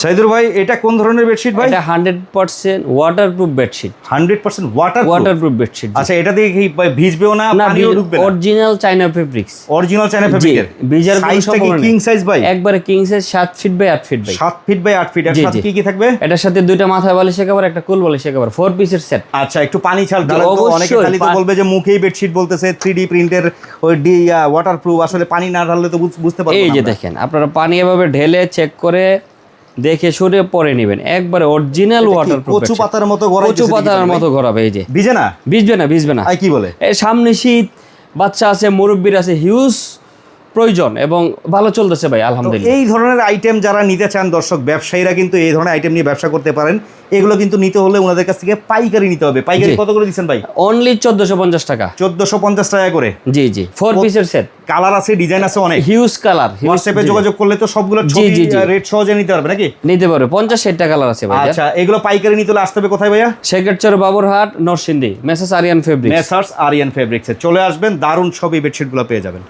সাইদুর ভাই এটা কোন ধরনের বেডশিট ভাই? এটা hundred percent waterproof bedsheet hundred percent water waterproof bedsheet আচ্ছা এটা দিয়ে কি ভাই ভিজবেও না পানিও ঢুকবে না? Original China fabrics original China ফেব্রিকের ভিজার সাইজটা কি কিং সাইজ ভাই? একবারে কিং সাইজ সাত ফিট বাই আট ফিট বাই সাত ফিট বাই আট ফিট এর সাথে কি কি থাকবে? এটার সাথে দুইটা মাথা বালিশ একেবারে একটা কুল বালিশ একেবারে ফোর পিসের সেট আচ্ছা একটু পানি ছাল ঢালা তো অনেকে খালি তো বলবে যে মুখেই বেডশিট বলতেছে থ্রি ডি প্রিন্টের ওই ডি ওয়াটারপ্রুফ আসলে পানি না ঢাললে তো বুঝতে পারব না এই যে দেখেন আপনারা পানি এভাবে ঢেলে চেক করে দেখে সরে পরে নেবেন। একবারে অরিজিনাল ওয়াটার ওয়াটারপ্রুফ কচু পাতার মতো কচু পাতার মতো ঘোরাবে এই যে। ভিজে না? ভিজবে না ভিজবে না। কি বলে? সামনে শীত বাচ্চা আছে মুরব্বীর আছে হিউজ প্রয়োজন এবং ভালো চলতেছে ভাই আলহামদুলিল্লাহ। এই ধরনের আইটেম যারা নিতে চান দর্শক ব্যবসায়ীরা কিন্তু এই ধরনের আইটেম নিয়ে ব্যবসা করতে পারেন। এগুলো কিন্তু নিতে হলে ওনাদের কাছ থেকে পাইকারি নিতে হবে। পাইকারি কত করে দিচ্ছেন ভাই? অনলি চোদ্দশো পঞ্চাশ টাকা। চোদ্দশো পঞ্চাশ টাকা করে? জি জি। ফোর পিসের সেট কালার আছে ডিজাইন আছে অনেক। হিউজ কালার হোয়াটসঅ্যাপে যোগাযোগ করলে তো সবগুলো জি, জি। রেট সহজে নিতে পারবে নাকি? নিতে পারবে। পঞ্চাশ ষাট টাকা কালার আছে ভাই আচ্ছা এগুলো পাইকারি নিতে হলে আসতে হবে কোথায় ভাইয়া? Shekherchar Baburhat Narsingdi. Messrs Ariyan fabric messrs Ariyan ফেব্রিক্সে চলে আসবেন দারুণ সব এই বেডশিটগুলো পেয়ে যাবেন।